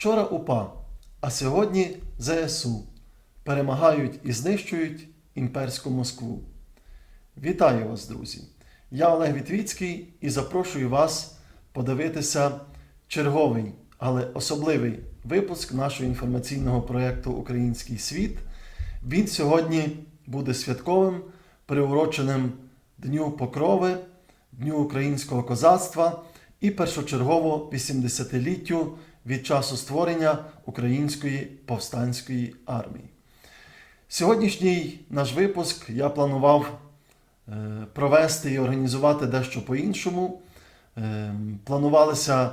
Вчора УПА, а сьогодні ЗСУ перемагають і знищують імперську Москву. Вітаю вас, друзі! Я Олег Вітвіцький і запрошую вас подивитися черговий, але особливий випуск нашого інформаційного проєкту Український світ. Він сьогодні буде святковим, приуроченим Дню Покрови, Дню українського козацтва і першочергово 80-літтю від часу створення Української повстанської армії. Сьогоднішній наш випуск я планував е, провести і організувати дещо по-іншому. Е, Планувалися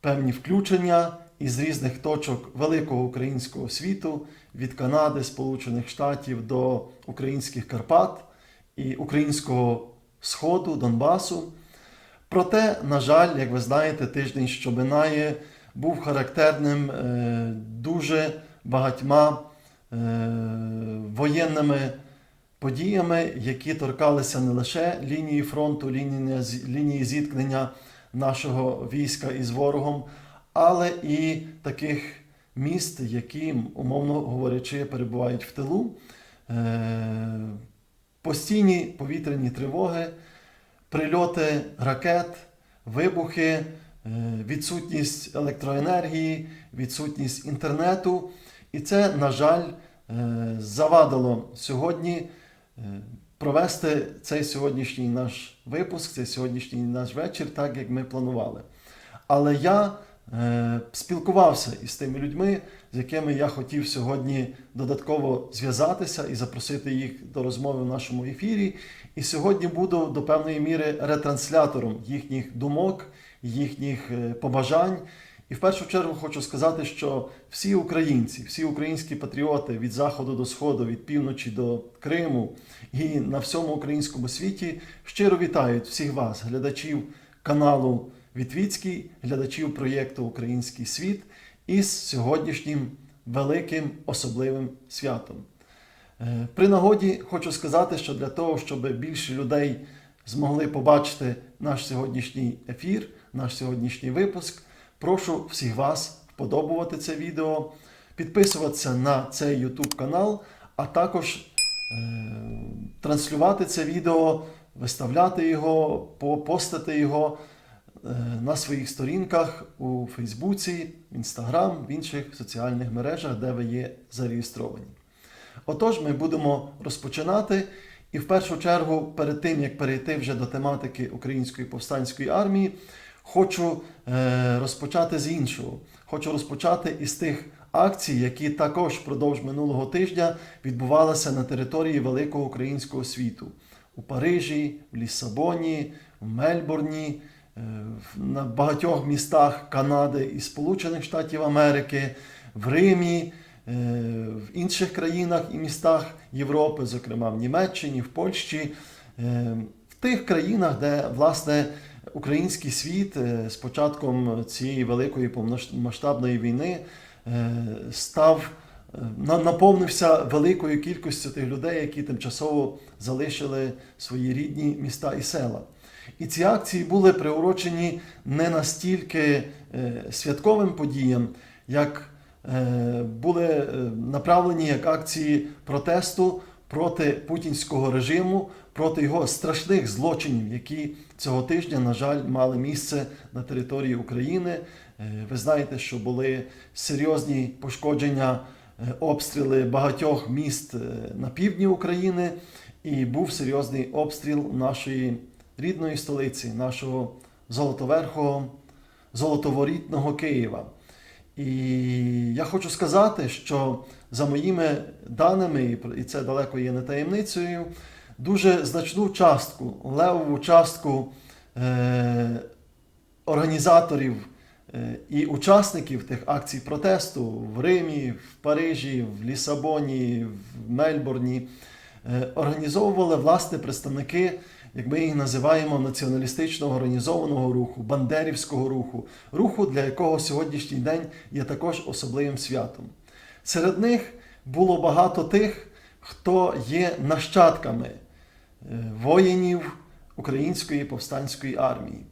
певні включення із різних точок великого українського світу від Канади, Сполучених Штатів до українських Карпат і українського Сходу, Донбасу. Проте, на жаль, як ви знаєте, тиждень, що минає, був характерним е, дуже багатьма е, воєнними подіями, які торкалися не лише лінії фронту, лінії, зіткнення нашого війська із ворогом, але і таких міст, які, умовно говорячи, перебувають в тилу. Е, Постійні повітряні тривоги, прильоти ракет, вибухи, відсутність електроенергії, відсутність інтернету. І це, на жаль, е, завадило сьогодні е, провести цей сьогоднішній наш випуск, цей сьогоднішній наш вечір, так як ми планували. Але я е, спілкувався із тими людьми, з якими я хотів сьогодні додатково зв'язатися і запросити їх до розмови в нашому ефірі. І сьогодні буду до певної міри ретранслятором їхніх думок, їхніх е, побажань. І в першу чергу хочу сказати, що всі українці, всі українські патріоти від заходу до сходу, від півночі до Криму і на всьому українському світі щиро вітають всіх вас, глядачів каналу Вітвіцький, глядачів проєкту Український світ із сьогоднішнім великим особливим святом. Е, При нагоді хочу сказати, що для того, щоб більше людей змогли побачити наш сьогоднішній ефір, наш сьогоднішній випуск, прошу всіх вас вподобувати це відео, підписуватися на цей YouTube канал, а також е, транслювати це відео, виставляти його, постити його е, на своїх сторінках у Фейсбуці, Інстаграм, в інших соціальних мережах, де ви є зареєстровані. Отож, ми будемо розпочинати. І в першу чергу, перед тим як перейти вже до тематики Української повстанської армії, хочу е, розпочати з іншого. Хочу розпочати із тих акцій, які також впродовж минулого тижня відбувалися на території великого українського світу у Парижі, в Лісабоні, в Мельбурні, е, на багатьох містах Канади і Сполучених Штатів Америки, в Римі, е, в інших країнах і містах Європи, зокрема в Німеччині, в Польщі, в тих країнах, де власне український світ е, з початком цієї великої повномасштабної війни е, став е, на- наповнився великою кількістю тих людей, які тимчасово залишили свої рідні міста і села. І ці акції були приурочені не настільки святковим подіям, як були направлені як акції протесту проти путінського режиму, проти його страшних злочинів, які цього тижня, на жаль, мали місце на території України. Е, Ви знаєте, що були серйозні пошкодження, е, обстріли багатьох міст е, на півдні України, і був серйозний обстріл нашої рідної столиці, нашого золотоверхого, золотоворітного Києва. І я хочу сказати, що за моїми даними, і це далеко є не таємницею, дуже значну частку, левову частку е, організаторів е, і учасників тих акцій протесту в Римі, в Парижі, в Лісабоні, в Мельбурні е, організовували власне представники, як ми їх називаємо, націоналістичного організованого руху, бандерівського руху, руху, для якого сьогоднішній день є також особливим святом. Серед них було багато тих, хто є нащадками воїнів Української повстанської армії.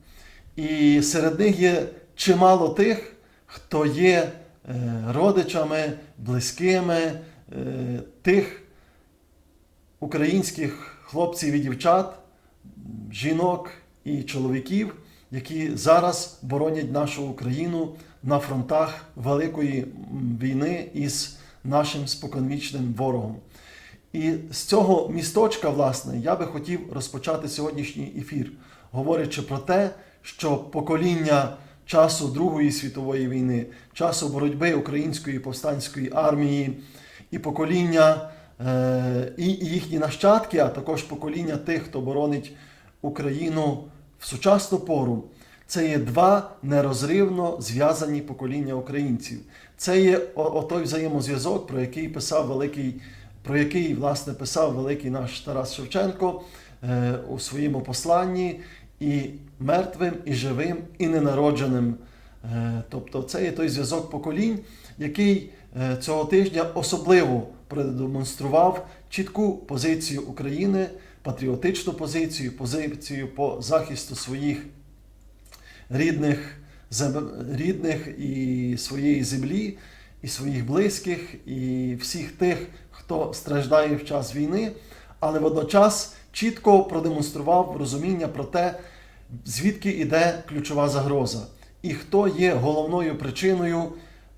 І серед них є чимало тих, хто є е, родичами, близькими е, тих українських хлопців і дівчат, жінок і чоловіків, які зараз боронять нашу Україну на фронтах великої війни із нашим споконвічним ворогом. І з цього місточка, власне, я би хотів розпочати сьогоднішній ефір, говорячи про те, що покоління часу Другої світової війни, часу боротьби української повстанської армії і покоління е, і їхні нащадки, а також покоління тих, хто боронить Україну в сучасну пору. Це є два нерозривно зв'язані покоління українців. Це є о- о той взаємозв'язок, про який писав великий, про який власне писав великий наш Тарас Шевченко е, у своєму посланні і мертвим, і живим, і ненародженим. Е, тобто це є той зв'язок поколінь, який е, цього тижня особливо продемонстрував чітку позицію України, патріотичну позицію, позицію по захисту своїх рідних, рідних і своєї землі, і своїх близьких, і всіх тих, хто страждає в час війни, але водночас чітко продемонстрував розуміння про те, звідки йде ключова загроза, і хто є головною причиною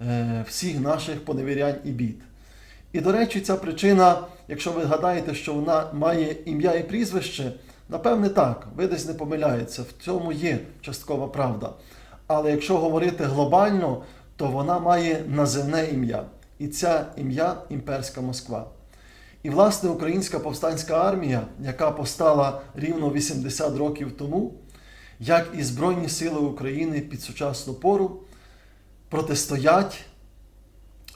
е, всіх наших поневірянь і бід. І, до речі, ця причина, якщо ви гадаєте, що вона має ім'я і прізвище, напевне так, ви десь не помиляєтеся, в цьому є часткова правда. Але якщо говорити глобально, то вона має наземне ім'я. І це ім'я імперська Москва. І, власне, українська повстанська армія, яка постала рівно 80 років тому, як і Збройні Сили України під сучасну пору, протистоять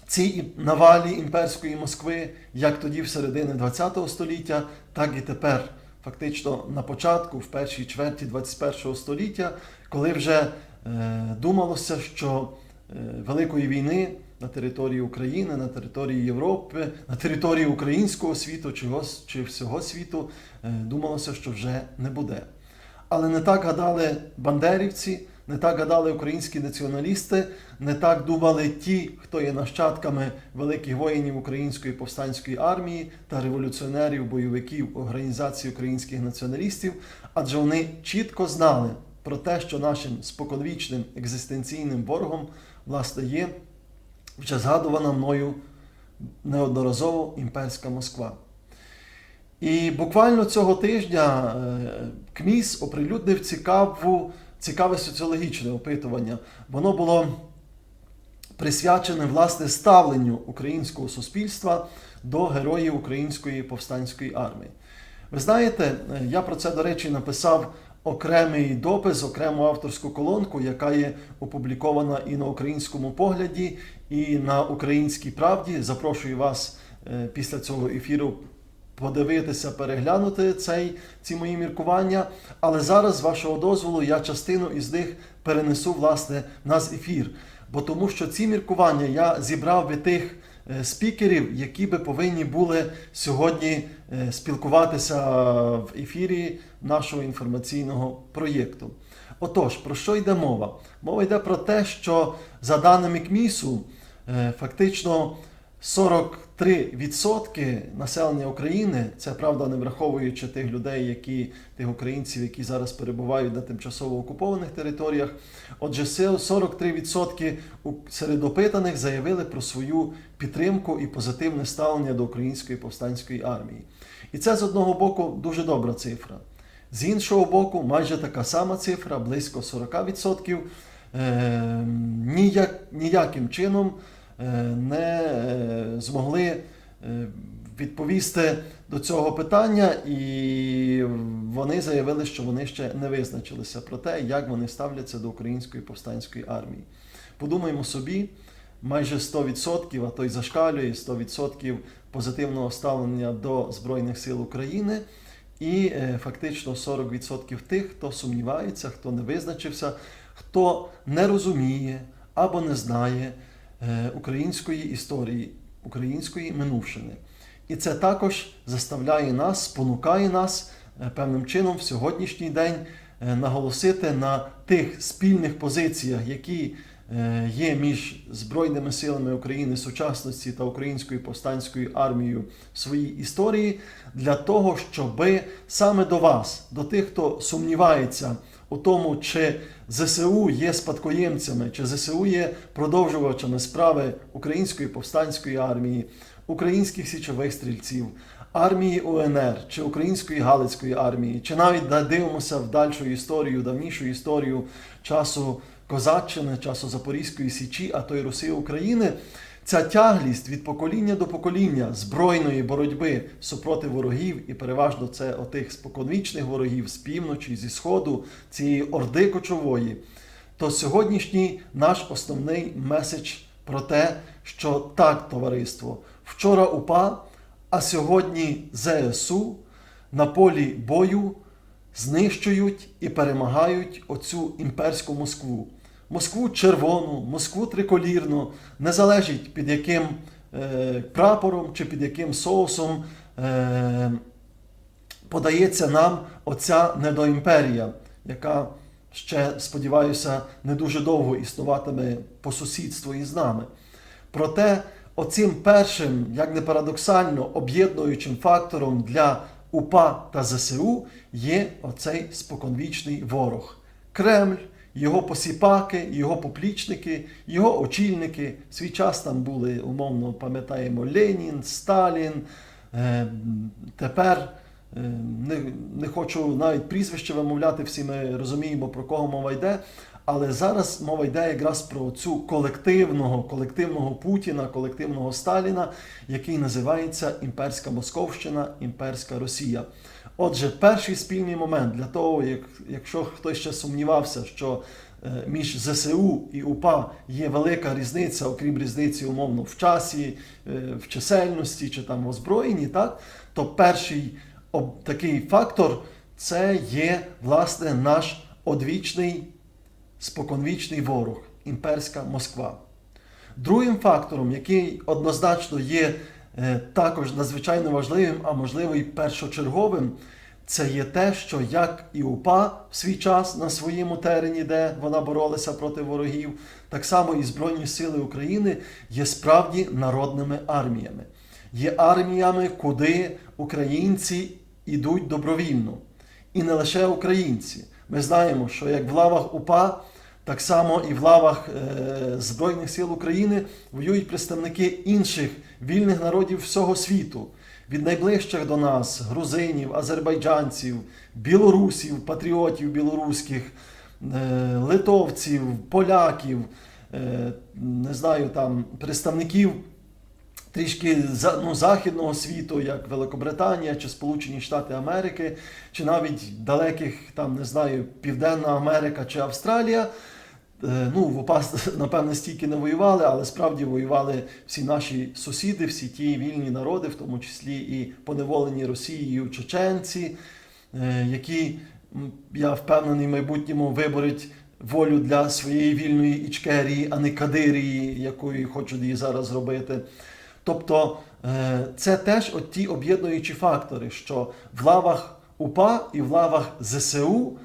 цій навалі імперської Москви, як тоді в середині ХХ століття, так і тепер, фактично на початку, в першій чверті 21 століття, коли вже е, думалося, що е, Великої війни на території України, на території Європи, на території українського світу чого, чи всього світу, е, думалося, що вже не буде. Але не так гадали бандерівці, не так гадали українські націоналісти, не так думали ті, хто є нащадками великих воїнів Української повстанської армії та революціонерів, бойовиків Організації українських націоналістів, адже вони чітко знали про те, що нашим споконвічним екзистенційним ворогом власне є вже згадувана мною неодноразово імперська Москва. І буквально цього тижня е, КМІС оприлюднив цікаву, цікаве соціологічне опитування. Воно було присвячене власне ставленню українського суспільства до героїв Української повстанської армії. Ви знаєте, е, я про це, до речі, написав окремий допис, окрему авторську колонку, яка є опублікована і на українському погляді, і на українській правді. Запрошую вас е, після цього ефіру подивитися, переглянути цей, ці мої міркування. Але зараз, з вашого дозволу, я частину із них перенесу власне на ефір. Бо тому що ці міркування я зібрав від тих е, спікерів, які би повинні були сьогодні е, спілкуватися в ефірі нашого інформаційного проєкту. Отож, про що йде мова? Мова йде про те, що за даними КМІСу, фактично 43% населення України, це правда, не враховуючи тих людей, які тих українців, які зараз перебувають на тимчасово окупованих територіях. Отже, сил 43% у- серед опитаних заявили про свою підтримку і позитивне ставлення до української повстанської армії. І це з одного боку дуже добра цифра. З іншого боку, майже така сама цифра, близько 40%, е, ніяк, ніяким чином е, не е, змогли е, відповісти до цього питання, і вони заявили, що вони ще не визначилися про те, як вони ставляться до української повстанської армії. Подумаємо собі, майже 100%, а то й зашкалює 100% позитивного ставлення до Збройних сил України. І е, фактично 40% тих, хто сумнівається, хто не визначився, хто не розуміє або не знає е, української історії, української минувшини. І це також заставляє нас, спонукає нас е, певним чином в сьогоднішній день е, наголосити на тих спільних позиціях, які е, є між Збройними силами України сучасності та Українською повстанською армією в своїй історії для того, щоб саме до вас, до тих, хто сумнівається у тому, чи ЗСУ є спадкоємцями, чи ЗСУ є продовжувачами справи Української повстанської армії, українських січових стрільців, армії УНР чи Української Галицької армії, чи навіть дивимося в дальшу історію, давнішу історію часу Козаччини, часу Запорізької Січі, а то й Руси України. Ця тяглість від покоління до покоління збройної боротьби супроти ворогів, і переважно це отих споконвічних ворогів з півночі, зі сходу, цієї орди кочової, то сьогоднішній наш основний меседж про те, що так, товариство, вчора УПА, а сьогодні ЗСУ на полі бою знищують і перемагають оцю імперську Москву. Москву червону, Москву триколірну, не залежить під яким е, прапором чи під яким соусом е, подається нам оця недоімперія, яка ще, сподіваюся, не дуже довго існуватиме по сусідству із нами. Проте, оцим першим, як не парадоксально, об'єднуючим фактором для УПА та ЗСУ є оцей споконвічний ворог Кремль. Його посіпаки, його поплічники, його очільники. Свій час там були, умовно пам'ятаємо, Ленін, Сталін. Е, Тепер е, не, не хочу навіть прізвище вимовляти, всі ми розуміємо, про кого мова йде. Але зараз мова йде якраз про цю колективного, колективного Путіна, колективного Сталіна, який називається Імперська Московщина, Імперська Росія. Отже, перший спільний момент для того, як, якщо хтось ще сумнівався, що е, між ЗСУ і УПА є велика різниця, окрім різниці, умовно, в часі, е, в чисельності чи там в озброєнні, так, то перший такий фактор це є власне наш одвічний споконвічний ворог імперська Москва. Другим фактором, який однозначно є також надзвичайно важливим, а можливо і першочерговим, це є те, що як і УПА в свій час на своєму терені, де вона боролася проти ворогів, так само і Збройні Сили України є справді народними арміями. Є арміями, куди українці йдуть добровільно. І не лише українці. Ми знаємо, що як в лавах УПА, так само і в лавах е, Збройних сил України воюють представники інших вільних народів всього світу. Від найближчих до нас грузинів, азербайджанців, білорусів, патріотів білоруських, е, литовців, поляків, е, не знаю, там представників трішки ну, західного світу, як Великобританія чи Сполучені Штати Америки, чи навіть далеких, там не знаю, Південна Америка чи Австралія. Е, Ну, в ОПА, напевне, стільки не воювали, але справді воювали всі наші сусіди, всі ті вільні народи, в тому числі і поневолені Росією чеченці, е, які, я впевнений, в майбутньому виборуть волю для своєї вільної Ічкерії, а не Кадирії, якою хочуть її зараз зробити. Тобто е, це теж от ті об'єднуючі фактори, що в лавах УПА і в лавах ЗСУ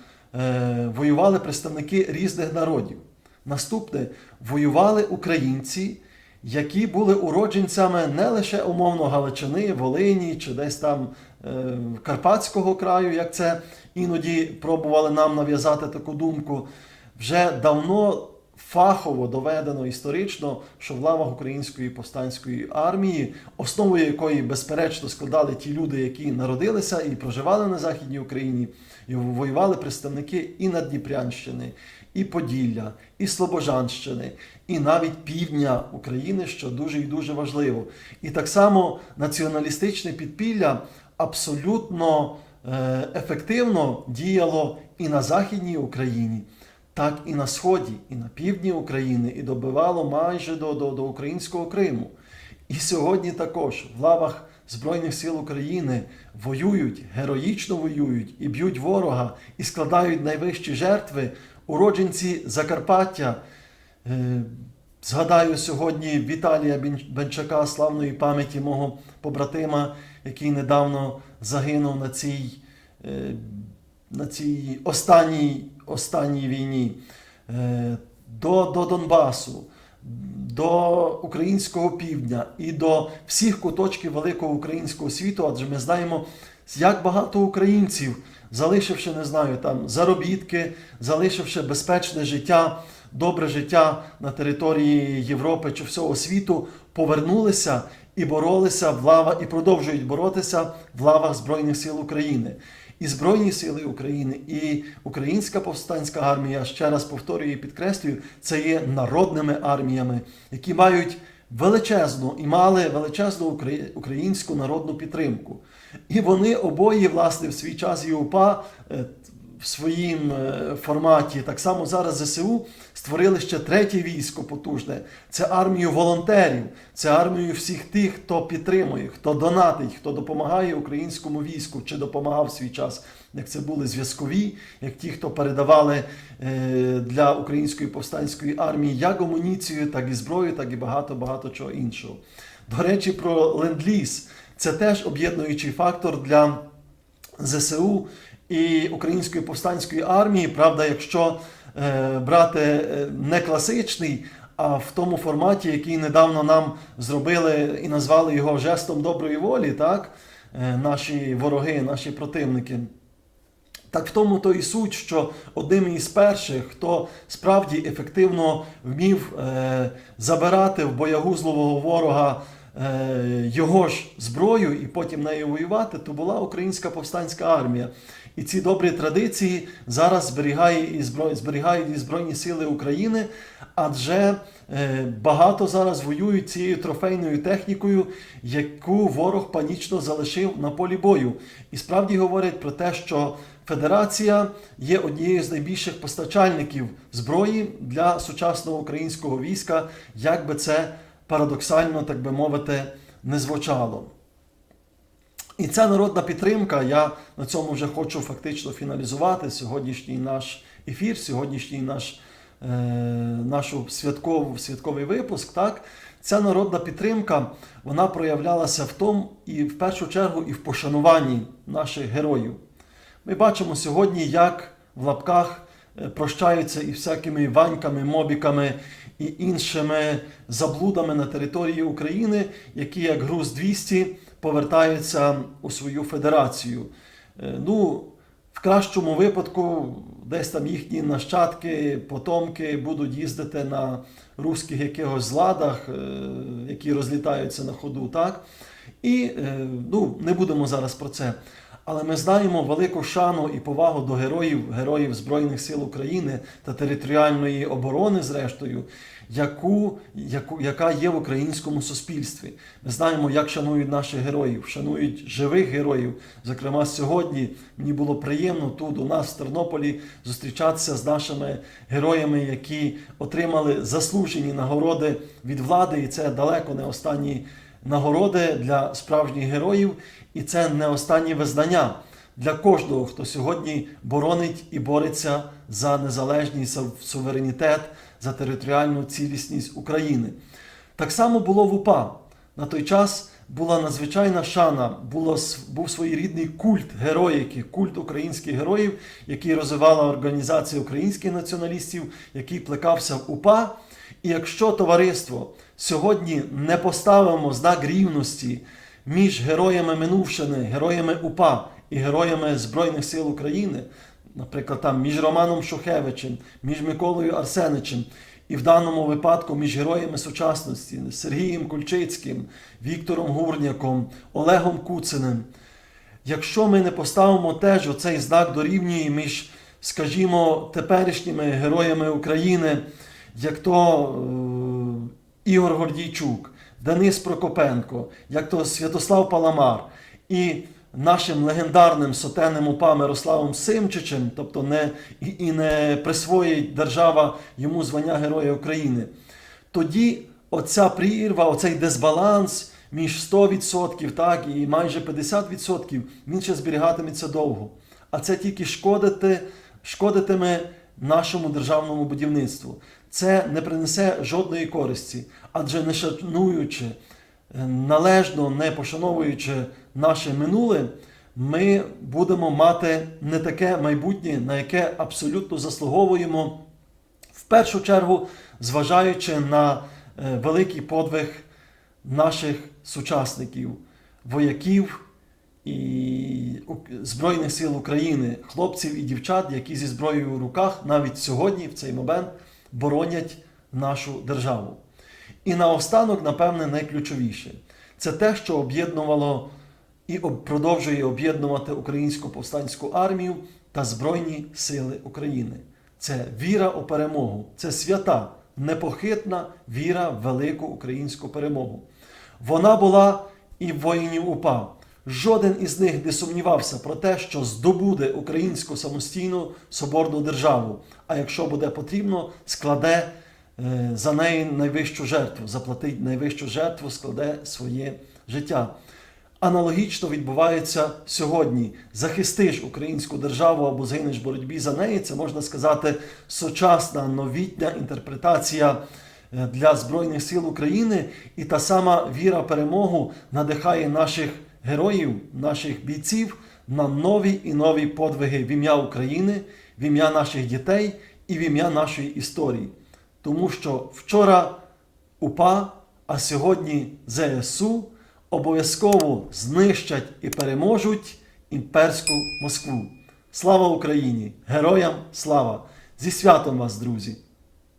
воювали представники різних народів. Наступне воювали українці, які були уродженцями не лише умовно Галичини, Волині чи десь там е, Карпатського краю, як це іноді пробували нам нав'язати таку думку. Вже давно фахово доведено історично, що в лавах Української повстанської армії, основою якої, безперечно, складали ті люди, які народилися і проживали на Західній Україні, і воювали представники і Надніпрянщини, і Поділля, і Слобожанщини, і навіть півдня України, що дуже і дуже важливо. І так само націоналістичне підпілля абсолютно е, ефективно діяло і на Західній Україні так і на сході, і на півдні України, і добивало майже до, до, до українського Криму. І сьогодні також в лавах Збройних сил України воюють, героїчно воюють і б'ють ворога, і складають найвищі жертви уродженці Закарпаття. Е, Згадаю сьогодні Віталія Бенчака, славної пам'яті мого побратима, який недавно загинув на цій е, на цій останній, останній війні. Е, до, до Донбасу, до українського півдня і до всіх куточків великого українського світу, адже ми знаємо, як багато українців, залишивши, не знаю, там заробітки, залишивши безпечне життя, добре життя на території Європи чи всього світу, повернулися і боролися в лава, і продовжують боротися в лавах Збройних сил України. І Збройні сили України, і Українська повстанська армія, ще раз повторюю і підкреслюю, це є народними арміями, які мають величезну і мали величезну українську народну підтримку. І вони обоє, власне, в свій час і УПА е, в своїм е, форматі, так само зараз ЗСУ створили ще третє військо потужне. Це армію волонтерів, це армію всіх тих, хто підтримує, хто донатить, хто допомагає українському війську чи допомагав в свій час, як це були зв'язкові, як ті, хто передавали е, для української повстанської армії як амуніцію, так і зброю, так і багато багато чого іншого. До речі, про ленд-ліз. Це теж об'єднуючий фактор для ЗСУ і Української повстанської армії. Правда, якщо е, брати е, не класичний, а в тому форматі, який недавно нам зробили і назвали його жестом доброї волі, так? Е, наші вороги, наші противники. Так в тому то і суть, що одним із перших, хто справді ефективно вмів забирати в боягузлового ворога його ж зброю і потім нею воювати, то була українська повстанська армія. І ці добрі традиції зараз зберігає і зброй, зберігають і Збройні Сили України, адже е, багато зараз воюють цією трофейною технікою, яку ворог панічно залишив на полі бою. І справді говорять про те, що Федерація є однією з найбільших постачальників зброї для сучасного українського війська, як би це парадоксально, так би мовити, не звучало. І ця народна підтримка, я на цьому вже хочу фактично фіналізувати сьогоднішній наш ефір, сьогоднішній наш е, нашу святкову, святковий випуск. Так? Ця народна підтримка вона проявлялася в тому і в першу чергу і в пошануванні наших героїв. Ми бачимо сьогодні, як в лапках е, прощаються і всякими ваньками, мобіками і іншими заблудами на території України, які як груз 200 повертаються у свою федерацію. Е, Ну, в кращому випадку, десь там їхні нащадки, потомки будуть їздити на руських якихось зладах, е, які розлітаються на ходу, так? І е, ну, не будемо зараз про це. Але ми знаємо велику шану і повагу до героїв, героїв Збройних сил України та територіальної оборони, зрештою, яку, яку, яка є в українському суспільстві. Ми знаємо, як шанують наших героїв, шанують живих героїв. Зокрема, сьогодні мені було приємно тут у нас в Тернополі зустрічатися з нашими героями, які отримали заслужені нагороди від влади, і це далеко не останні нагороди для справжніх героїв, і це не останнє визнання для кожного, хто сьогодні боронить і бореться за незалежність, за суверенітет, за територіальну цілісність України. Так само було в УПА. На той час була надзвичайна шана, було, був своєрідний культ героїки, культ українських героїв, який розвивала організація українських націоналістів, який плекався в УПА. І якщо товариство сьогодні не поставимо знак рівності між героями Минувщини, героями УПА і героями Збройних сил України, наприклад, там між Романом Шухевичем, між Миколою Арсеничем, і в даному випадку між героями сучасності Сергієм Кульчицьким, Віктором Гурняком, Олегом Куциним. Якщо ми не поставимо теж оцей знак дорівнює між, скажімо, теперішніми героями України, як то е, Ігор Гордійчук, Денис Прокопенко, як то Святослав Паламар і нашим легендарним сотенним упа Мирославом Симчичем, тобто не, і, не присвоїть держава йому звання Героя України, тоді оця прірва, оцей дисбаланс між 100% так, і майже 50%, він ще зберігатиметься довго. А це тільки шкодити, шкодитиме нашому державному будівництву. Це не принесе жодної користі, адже не шануючи, е, належно не пошановуючи наше минуле, ми будемо мати не таке майбутнє, на яке абсолютно заслуговуємо в першу чергу, зважаючи на е, великий подвиг наших сучасників, вояків і Збройних сил України, хлопців і дівчат, які зі зброєю в руках навіть сьогодні, в цей момент, боронять нашу державу. І наостанок, напевне, найключовіше це те, що об'єднувало і продовжує об'єднувати українську повстанську армію та Збройні Сили України. Це віра у перемогу, це свята, непохитна віра в велику українську перемогу. Вона була і в воїнів УПА. Жоден із них не сумнівався про те, що здобуде українську самостійну соборну державу. А якщо буде потрібно, складе е, за неї найвищу жертву, заплатить найвищу жертву, складе своє життя. Аналогічно відбувається сьогодні. Захистиш українську державу або згинеш в боротьбі за неї. Це можна сказати сучасна новітня інтерпретація е, для Збройних сил України. І та сама віра перемогу надихає наших героїв, наших бійців на нові і нові подвиги в ім'я України, в ім'я наших дітей і в ім'я нашої історії. Тому що вчора УПА, а сьогодні ЗСУ обов'язково знищать і переможуть імперську Москву. Слава Україні! Героям слава! Зі святом вас, друзі!